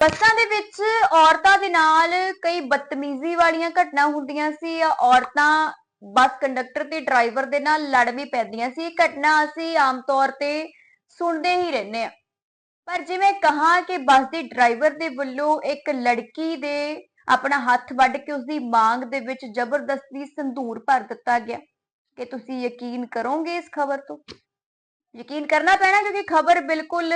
ਬੱਸਾਂ ਦੇ ਵਿੱਚ ਔਰਤਾਂ ਦੇ ਨਾਲ ਕਈ ਬਦਤਮੀਜ਼ੀ ਵਾਲੀਆਂ ਘਟਨਾ ਹੁੰਦੀਆਂ ਸੀ। ਔਰਤਾਂ ਬੱਸ ਕੰਡਕਟਰ ਤੇ ਡਰਾਈਵਰ ਦੇ ਨਾਲ ਲੜ ਵੀ ਪੈਂਦੀਆਂ ਸੀ। ਇਹ ਘਟਨਾ ਅਸੀਂ ਆਮ ਤੌਰ ਤੇ ਸੁਣਦੇ ਹੀ ਰਹਿੰਦੇ ਆ ਪਰ ਜਿਵੇਂ ਕਹਾ ਕਿ ਬੱਸ ਦੇ ਡਰਾਈਵਰ ਦੇ ਵੱਲੋਂ ਇੱਕ ਲੜਕੀ ਦੇ ਆਪਣਾ ਹੱਥ ਵੱਢ ਕੇ ਉਸ ਦੀ ਮਾਂਗ ਦੇ ਵਿੱਚ ਜ਼ਬਰਦਸਤੀ ਸੰਧੂਰ ਭਰ ਦਿੱਤਾ ਗਿਆ, ਕਿ ਤੁਸੀਂ ਯਕੀਨ ਕਰੋਗੇ ਇਸ ਖਬਰ ਤੋਂ? ਯਕੀਨ ਕਰਨਾ ਪੈਣਾ ਕਿਉਂਕਿ ਖਬਰ ਬਿਲਕੁਲ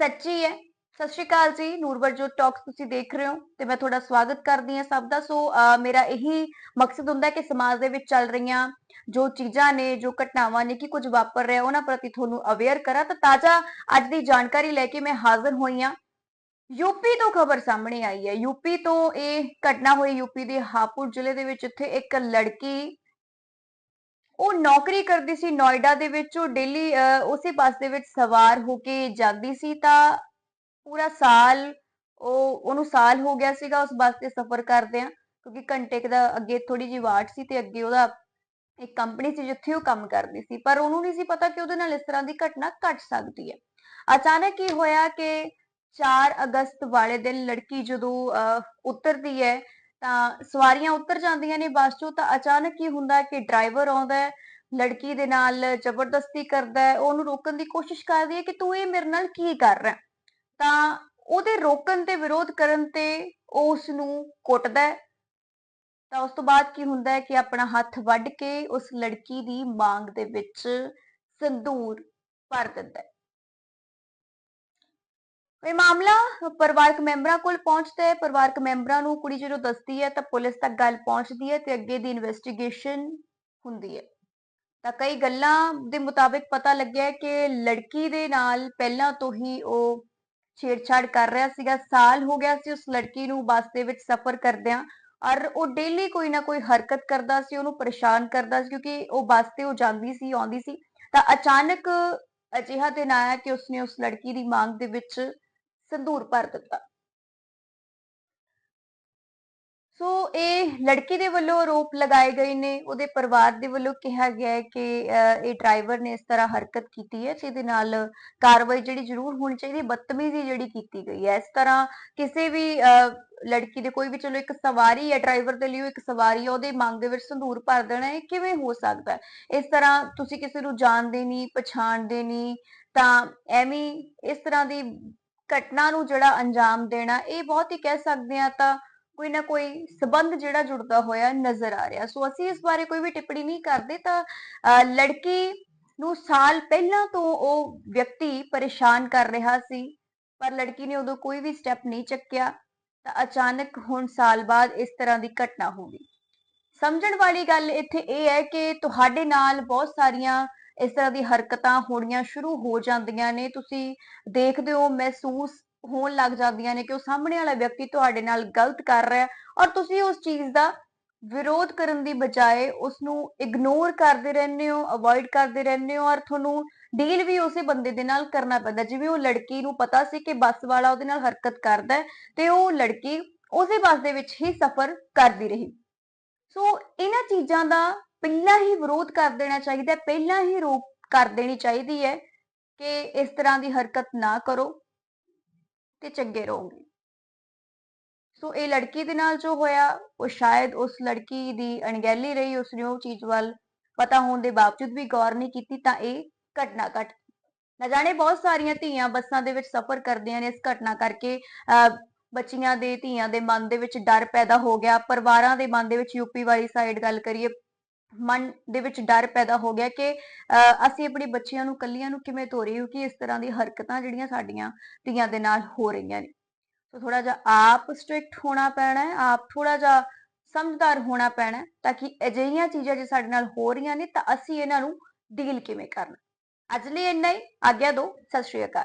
ਸੱਚੀ ਹੈ। ਸਤਿ ਸ਼੍ਰੀ ਅਕਾਲ ਜੀ ਨੂਰਵਰਜੋ ਟਾਕਸ ਤੁਸੀਂ ਦੇਖ ਰਹੇ ਹੋ ਤੇ ਮੈਂ ਤੁਹਾਡਾ ਸਵਾਗਤ ਕਰਦੀ ਹਾਂ ਸਭ ਦਾ। ਸੋ ਮੇਰਾ ਇਹੀ ਮਕਸਦ ਹੁੰਦਾ ਕਿ ਸਮਾਜ ਦੇ ਵਿੱਚ ਚੱਲ ਰਹੀਆਂ ਜੋ ਚੀਜ਼ਾਂ ਨੇ, ਜੋ ਘਟਨਾਵਾਂ ਨੇ ਕਿ ਕੁਝ ਵਾਪਰ ਰਿਹਾ, ਉਹਨਾਂ ਪ੍ਰਤੀ ਤੁਹਾਨੂੰ ਅਵੇਅਰ ਕਰਾਂ ਤਾਂ ਤਾਜ਼ਾ ਅੱਜ ਦੀ ਜਾਣਕਾਰੀ ਲੈ ਕੇ ਮੈਂ ਹਾਜ਼ਰ ਹੋਈ ਹਾਂ। ਯੂਪੀ ਤੋਂ ਖਬਰ ਸਾਹਮਣੇ ਆਈ ਹੈ। ਯੂਪੀ ਤੋਂ ਇਹ ਘਟਨਾ ਹੋਈ ਯੂਪੀ ਦੇ ਹਾਪੁਰ ਜ਼ਿਲ੍ਹੇ ਦੇ ਵਿੱਚ, ਇੱਥੇ ਇੱਕ ਲੜਕੀ ਉਹ ਨੌਕਰੀ ਕਰਦੀ ਸੀ ਨੋਇਡਾ ਦੇ ਵਿੱਚ, ਉਹ ਡੇਲੀ ਉਸੇ ਬੱਸ ਦੇ ਵਿੱਚ ਸਵਾਰ ਹੋ ਕੇ ਜਾਂਦੀ ਸੀ ਤਾਂ ਪੂਰਾ ਸਾਲ ਉਹ ਉਹਨੂੰ ਸਾਲ ਹੋ ਗਿਆ ਸੀਗਾ ਉਸ ਬੱਸ ਤੇ ਸਫ਼ਰ ਕਰਦਿਆਂ ਕਿਉਂਕਿ ਘੰਟੇ ਕੁ ਦਾ ਅੱਗੇ ਥੋੜੀ ਜਿਹੀ ਵਾਟ ਸੀ ਤੇ ਅੱਗੇ ਉਹਦਾ ਇੱਕ ਕੰਪਨੀ ਸੀ ਜਿੱਥੇ ਉਹ ਕੰਮ ਕਰਦੀ ਸੀ ਪਰ ਉਹਨੂੰ ਨਹੀਂ ਸੀ ਪਤਾ ਕਿ ਉਹਦੇ ਨਾਲ ਇਸ ਤਰ੍ਹਾਂ ਦੀ ਘਟਨਾ ਘਟ ਸਕਦੀ ਹੈ। ਅਚਾਨਕ ਇਹ ਹੋਇਆ ਕਿ 4 ਅਗਸਤ ਵਾਲੇ ਦਿਨ ਲੜਕੀ ਜਦੋਂ ਅਹ, ਉਤਰਦੀ ਹੈ ਤਾਂ ਸਵਾਰੀਆਂ ਉਤਰ ਜਾਂਦੀਆਂ ਨੇ ਬੱਸ ਚੋਂ ਤਾਂ ਅਚਾਨਕ ਕੀ ਹੁੰਦਾ ਕਿ ਡਰਾਈਵਰ ਆਉਂਦਾ ਹੈ ਲੜਕੀ ਦੇ ਨਾਲ ਜ਼ਬਰਦਸਤੀ ਕਰਦਾ ਹੈ ਉਹਨੂੰ ਰੋਕਣ ਦੀ ਕੋਸ਼ਿਸ਼ ਕਰਦੀ ਹੈ ਕਿ ਤੂੰ ਇਹ ਮੇਰੇ ਨਾਲ ਕੀ ਕਰ ਰਿਹਾ ਤਾਂ ਉਹਦੇ ਰੋਕਣ ਤੇ ਵਿਰੋਧ ਕਰਨ ਤੇ ਉਹ ਉਸ ਨੂੰ ਕੁੱਟਦਾ ਹੈ। ਤਾਂ ਉਸ ਤੋਂ ਬਾਅਦ ਕੀ ਹੁੰਦਾ ਹੈ ਕਿ ਆਪਣਾ ਹੱਥ ਵੱਢ ਕੇ ਉਸ ਲੜਕੀ ਦੀ ਮਾਂਗ ਦੇ ਵਿੱਚ ਸੰਦੂਰ ਭਰ ਦਿੰਦਾ ਹੈ। ਇਹ ਮਾਮਲਾ ਪਰਿਵਾਰਕ ਮੈਂਬਰਾਂ ਕੋਲ ਪਹੁੰਚਦਾ ਹੈ। ਪਰਿਵਾਰਕ ਮੈਂਬਰਾਂ ਨੂੰ ਕੁੜੀ ਜਦੋਂ ਦੱਸਦੀ ਹੈ ਤਾਂ ਪੁਲਿਸ ਤੱਕ ਗੱਲ ਪਹੁੰਚਦੀ ਹੈ ਤੇ ਅੱਗੇ ਦੀ ਇਨਵੈਸਟੀਗੇਸ਼ਨ ਹੁੰਦੀ ਹੈ। ਤਾਂ ਕਈ ਗੱਲਾਂ ਦੇ ਮੁਤਾਬਿਕ ਪਤਾ ਲੱਗਿਆ ਕਿ ਲੜਕੀ ਦੇ ਨਾਲ ਪਹਿਲਾਂ ਤੋਂ ਹੀ ਉਹ ਛੇੜਛਾੜ ਕਰ ਰਿਹਾ ਸੀਗਾ, ਸਾਲ ਹੋ ਗਿਆ ਸੀ ਉਸ ਲੜਕੀ ਨੂੰ ਬੱਸ ਦੇ ਵਿੱਚ ਸਫ਼ਰ ਕਰਦਿਆਂ, ਔਰ ਉਹ ਡੇਲੀ ਕੋਈ ਨਾ ਕੋਈ ਹਰਕਤ ਕਰਦਾ ਸੀ, ਉਹਨੂੰ ਪਰੇਸ਼ਾਨ ਕਰਦਾ ਸੀ, ਕਿਉਂਕਿ ਉਹ ਬੱਸ ਤੇ ਉਹ ਜਾਂਦੀ ਸੀ, ਆਉਂਦੀ ਸੀ, ਤਾਂ ਅਚਾਨਕ ਅਜਿਹਾ ਦਿਨ ਆਇਆ ਕਿ ਉਸਨੇ ਉਸ ਲੜਕੀ ਦੀ ਮੰਗ ਦੇ ਵਿੱਚ ਸੰਧੂਰ ਭਰ ਦਿੱਤਾ। ਸੋ ਇਹ ਲੜਕੀ ਦੇ ਵੱਲੋਂ ਆਰੋਪ ਲਗਾਏ ਗਏ ਨੇ, ਉਹਦੇ ਪਰਿਵਾਰ ਦੇ ਵੱਲੋਂ ਕਿਹਾ ਗਿਆ ਹੈ ਕਿ ਇਹ ਡਰਾਈਵਰ ਨੇ ਇਸ ਤਰ੍ਹਾਂ ਹਰਕਤ ਕੀਤੀ ਹੈ ਤੇ ਇਹਦੇ ਨਾਲ ਕਾਰਵਾਈ ਜਿਹੜੀ ਜ਼ਰੂਰ ਹੋਣੀ ਚਾਹੀਦੀ ਹੈ ਬਦਤਮੀਜ਼ੀ ਜਿਹੜੀ ਕੀਤੀ ਗਈ ਹੈ। ਇਸ ਤਰ੍ਹਾਂ ਕਿਸੇ ਵੀ ਲੜਕੀ ਦੇ ਕੋਈ ਵੀ ਚਲੋ ਇੱਕ ਸਵਾਰੀ ਹੈ, ਡਰਾਈਵਰ ਦੇ ਲਈ ਇੱਕ ਸਵਾਰੀ ਹੈ, ਉਹਦੇ ਮੰਗ ਦੇ ਵਿੱਚ ਸੰਧੂਰ ਭਰ ਦੇਣਾ ਇਹ ਕਿਵੇਂ ਹੋ ਸਕਦਾ ਹੈ? ਇਸ ਤਰ੍ਹਾਂ ਤੁਸੀਂ ਕਿਸੇ ਨੂੰ ਜਾਣਦੇ ਨਹੀਂ, ਪਛਾਣਦੇ ਨਹੀਂ, ਤਾਂ ਐਵੇਂ ਇਸ ਤਰ੍ਹਾਂ ਦੀ ਘਟਨਾ ਨੂੰ ਜਿਹੜਾ ਅੰਜਾਮ ਦੇਣਾ, ਇਹ ਬਹੁਤ ਹੀ ਕਹਿ ਸਕਦੇ ਆ ਤਾਂ ਕੋਈ ਨਾ ਕੋਈ ਸਬੰਧ ਜਿਹੜਾ ਜੁੜਦਾ ਹੋਇਆ ਨਜ਼ਰ ਆ ਰਿਹਾ। ਸੋ ਅਸੀਂ ਇਸ ਬਾਰੇ ਕੋਈ ਵੀ ਟਿੱਪਣੀ ਨਹੀਂ ਕਰਦੇ ਤਾਂ ਲੜਕੀ ਨੂੰ ਸਾਲ ਪਹਿਲਾਂ ਤੋਂ ਉਹ ਵਿਅਕਤੀ ਪਰੇਸ਼ਾਨ ਕਰ ਰਿਹਾ ਸੀ, ਪਰ ਲੜਕੀ ਨੇ ਉਦੋਂ ਕੋਈ ਵੀ ਸਟੈਪ ਨਹੀਂ ਚੱਕਿਆ ਤਾਂ ਅਚਾਨਕ ਹੁਣ ਸਾਲ ਬਾਅਦ ਇਸ ਤਰ੍ਹਾਂ ਦੀ ਘਟਨਾ ਹੋ ਗਈ। ਸਮਝਣ ਵਾਲੀ ਗੱਲ ਇੱਥੇ ਇਹ ਹੈ ਕਿ ਤੁਹਾਡੇ ਨਾਲ ਬਹੁਤ ਸਾਰੀਆਂ ਇਸ ਤਰ੍ਹਾਂ ਦੀ ਹਰਕਤਾਂ ਹੋਣੀਆਂ ਸ਼ੁਰੂ ਹੋ ਜਾਂਦੀਆਂ ਨੇ। ਤੁਸੀਂ ਦੇਖਦੇ ਹੋ ਮਹਿਸੂਸ ਹੋਣ ਲੱਗ ਜਾਂਦੀਆਂ ਨੇ ਕਿ ਉਹ ਸਾਹਮਣੇ ਵਾਲਾ ਵਿਅਕਤੀ ਤੁਹਾਡੇ ਨਾਲ ਗਲਤ ਕਰ ਰਿਹਾ ਔਰ ਤੁਸੀਂ ਉਸ ਚੀਜ਼ ਦਾ ਵਿਰੋਧ ਕਰਨ ਦੀ ਬਜਾਏ ਉਸ ਨੂੰ ਇਗਨੋਰ ਕਰਦੇ ਰਹਿੰਦੇ ਹੋ ਅਵੋਇਡ ਕਰਦੇ ਰਹਿੰਦੇ ਹੋ ਔਰ ਤੁਹਾਨੂੰ ਡੀਲ ਵੀ ਉਸੇ ਬੰਦੇ ਦੇ ਨਾਲ ਕਰਨਾ ਪੈਂਦਾ ਜਿਵੇਂ ਉਹ ਲੜਕੀ ਨੂੰ ਪਤਾ ਸੀ ਕਿ ਬੱਸ ਵਾਲਾ ਉਹਦੇ ਨਾਲ ਹਰਕਤ ਕਰਦਾ ਤੇ ਉਹ ਲੜਕੀ ਉਸੇ ਬੱਸ ਦੇ ਵਿੱਚ ਹੀ ਸਫ਼ਰ ਕਰਦੀ ਰਹੀ। ਸੋ ਇਹਨਾਂ ਚੀਜ਼ਾਂ ਦਾ ਪਹਿਲਾਂ ਹੀ ਵਿਰੋਧ ਕਰ ਦੇਣਾ ਚਾਹੀਦਾ ਪਹਿਲਾਂ ਹੀ ਰੋਕ ਕਰ ਦੇਣੀ ਚਾਹੀਦੀ ਹੈ ਕਿ ਇਸ ਤਰ੍ਹਾਂ ਦੀ ਹਰਕਤ ਨਾ ਕਰੋ। ਤੇ ਚੰਗੇ ਰਹੋਗੇ। ਸੋ ਇਹ ਲੜਕੀ ਦੇ ਨਾਲ ਜੋ ਹੋਇਆ ਉਹ ਸ਼ਾਇਦ ਉਸ ਲੜਕੀ ਦੀ ਅਣਗਹਿਲੀ ਰਹੀ ਉਸਨੇ ਉਹ ਚੀਜ਼ ਵੱਲ ਪਤਾ ਹੋਣ ਦੇ ਬਾਵਜੂਦ ਵੀ ਗੌਰ ਨਹੀਂ ਕੀਤੀ ਤਾਂ ਇਹ ਘਟਨਾ ਘਟ ਨਾ ਜਾਣੇ ਬਹੁਤ ਸਾਰੀਆਂ ਧੀਆਂ ਬੱਸਾਂ ਦੇ ਵਿੱਚ ਸਫ਼ਰ ਕਰਦੀਆਂ ਨੇ ਇਸ ਘਟਨਾ ਕਰਕੇ ਅਹ, ਬੱਚੀਆਂ ਦੇ ਧੀਆਂ ਦੇ ਮਨ ਦੇ ਵਿੱਚ ਡਰ ਪੈਦਾ ਹੋ ਗਿਆ। ਪਰਿਵਾਰਾਂ ਦੇ ਮਨ ਦੇ ਵਿੱਚ ਯੂਪੀ ਵਾਲੀ ਸਾਈਡ ਗੱਲ ਕਰੀਏ ਮਨ ਦੇ ਵਿੱਚ ਡਰ ਪੈਦਾ ਹੋ ਗਿਆ ਕਿ ਅਹ, ਅਸੀਂ ਆਪਣੇ ਬੱਚਿਆਂ ਨੂੰ ਕੱਲੀਆਂ ਨੂੰ ਕਿਵੇਂ ਤੋਰੀਏ ਕਿਉਂਕਿ ਇਸ ਤਰ੍ਹਾਂ ਦੀ ਹਰਕਤਾਂ ਜਿਹੜੀਆਂ ਸਾਡੀਆਂ ਧੀਆਂ ਦੇ ਨਾਲ ਹੋ ਰਹੀਆਂ ਨੇ। ਸੋ ਥੋੜਾ ਜਿਹਾ ਆਪ ਸਟ੍ਰਿਕਟ ਹੋਣਾ ਪੈਣਾ ਹੈ ਆਪ ਥੋੜਾ ਜਿਹਾ ਸਮਝਦਾਰ ਹੋਣਾ ਪੈਣਾ ਤਾਂ ਕਿ ਅਜਿਹੀਆਂ ਚੀਜ਼ਾਂ ਜੇ ਸਾਡੇ ਨਾਲ ਹੋ ਰਹੀਆਂ ਨੇ ਤਾਂ ਅਸੀਂ ਇਹਨਾਂ ਨੂੰ ਡੀਲ ਕਿਵੇਂ ਕਰਨਾ। ਅੱਜ ਲਈ ਇੰਨਾ ਹੀ ਆਗਿਆ ਦੋ ਸਤਿ ਸ਼੍ਰੀ ਅਕਾਲ।